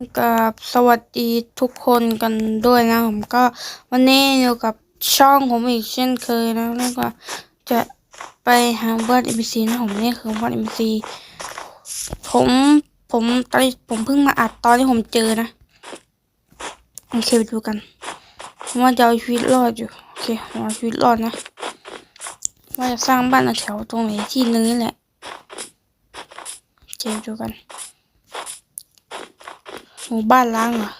กับสวัสดีทุกคนกันด้วยนะผมก็วันนี้อยู่กับช่องผมอีกเช่นเคยนะแล้วก็จะไปหาเบ้าน NPC นะผมนี่คือบ้าน NPC ผมผมตอนนี้ผมเพิ่งมาอัดตอนที่ผมเจอนะโอเคไปดูกันว่าจะเอาชีวิตรอดอยู่โอเคเอาชีวิตรอดนะ ว่าจะสร้างบ้านแถวตรงไหนที่นึงนี่แหละโอเคไปดูกัน หมู่บ้านล้างเหรอ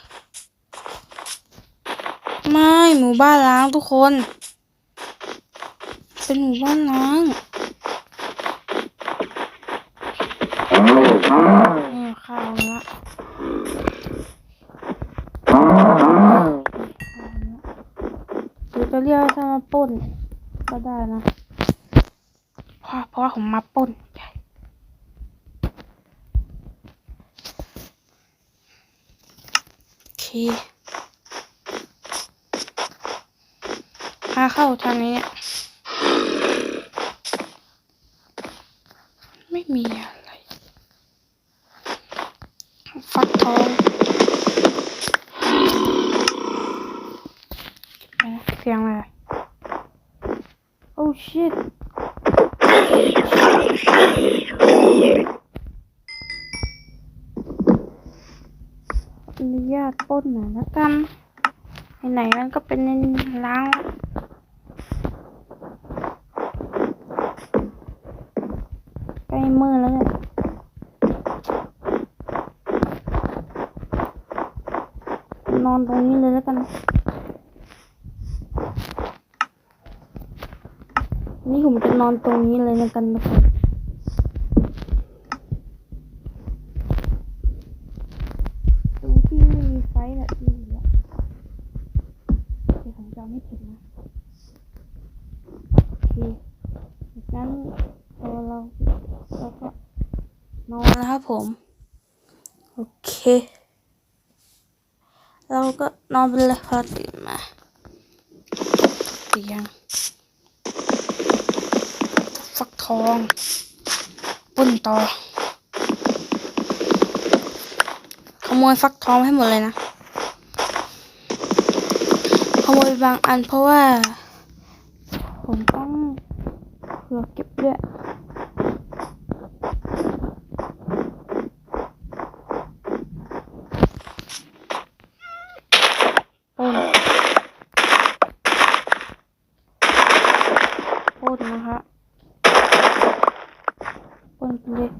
ไม่หมู่บ้านล้างทุกคน เป็นหมู่บ้านล้างนี่ข้าวเนี้ยหรือจะเรียกว่าถ้ามาป้น ก็ได้นะเพราะเพราะว่าผมมาป้นใช่โอเค พาเข้าทางนี้เนี่ย ไม่มีอะไร ฟักทองเก็บไว้นะเสียงอะไร โอ้ shit อนุญาตป้นหน่อยละกันไหนๆมันก็เป็นล้างใกล้มือแล้วเนี่ยนอนตรงนี้เลยแล้วกัน นี่ผมจะนอนตรงนี้เลยแล้วกันทุกคนตรงที่ไม่มีไฟแบบนี้แหละเดี๋ยว ผมจะไม่ผิดนะ โอเคงั้นพอเราเราก็นอนแล้วครับผม โอเค เราก็นอนไปเลยพอตื่นมาเตียงฟักทองปุ้นต่อขโมยฟักทองให้หมดเลยนะ โมยบางอันเพราะว่า ผมต้องเผื่อเก็บด้วยโอนโอนนะฮะโอนเลย